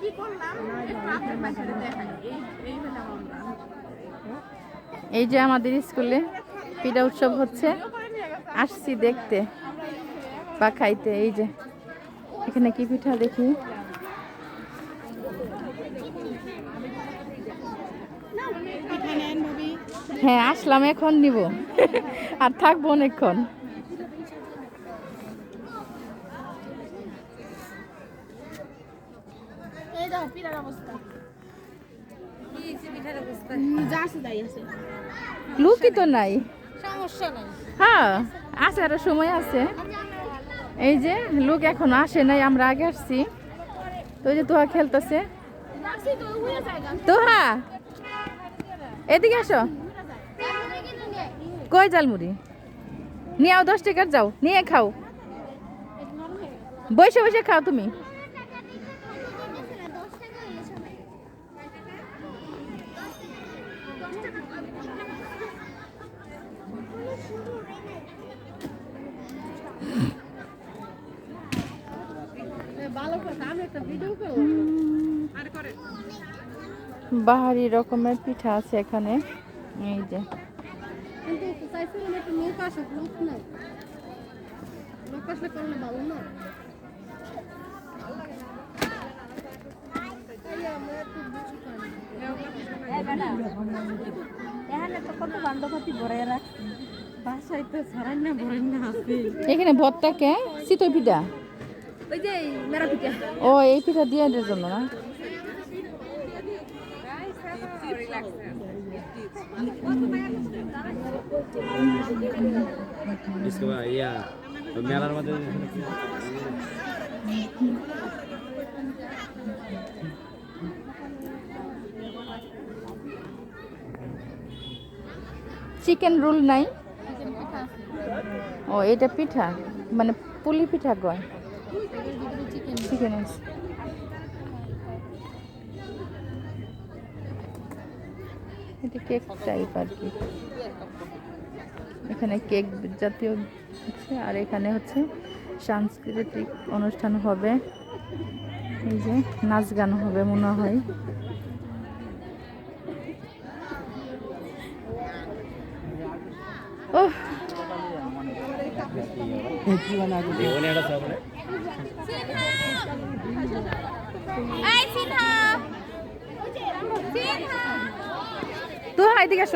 কি করলাম? এই যে আমাদের স্কুলে পিঠা উৎসব হচ্ছে। আসছি দেখতে বা খাইতে এই যে। এখানে কি পিঠা দেখি? হ্যাঁ আসলাম এখন নিব। আর থাকব অনেকক্ষণ এই দেখো পিঠার অবস্থা। লুকই তো নাই। সমস্যা নাই। হ্যাঁ আছে আরও সময় আছে। এই যে লোক এখন আসে নাই আমরা আগে আসছি। তো যে তোহা খেলতেছে। তোহা এদিকে আসো। কই জালমুড়ি নিয়ে আও দশ টাকার যাও নিয়ে খাও। বসে বসে খাও তুমি। বাহারি রকমের পিঠা আছে এখানে। এই যে। লোক আসলে করলে ভালো না। না? এখানে তো কত বান্ধবতি ভরে রাখছি বাসায় তো সারাই না ভরেন কে? চিতই পিঠা? ও এই পিঠা দিয়ে এর জন্য মেলার মধ্যে চিকেন রোল নাই। ও, এটা পিঠা? মানে পুলি পিঠা কয়? চিকেন আছে এটা কেক টাইপ আর কি। এখানে কেক জাতীয় আছে, আর এখানে হচ্ছে সাংস্কৃতিক অনুষ্ঠান হবে। এই যে নাচ গান হবে মনে হয়। সব তো এদিকে আসো।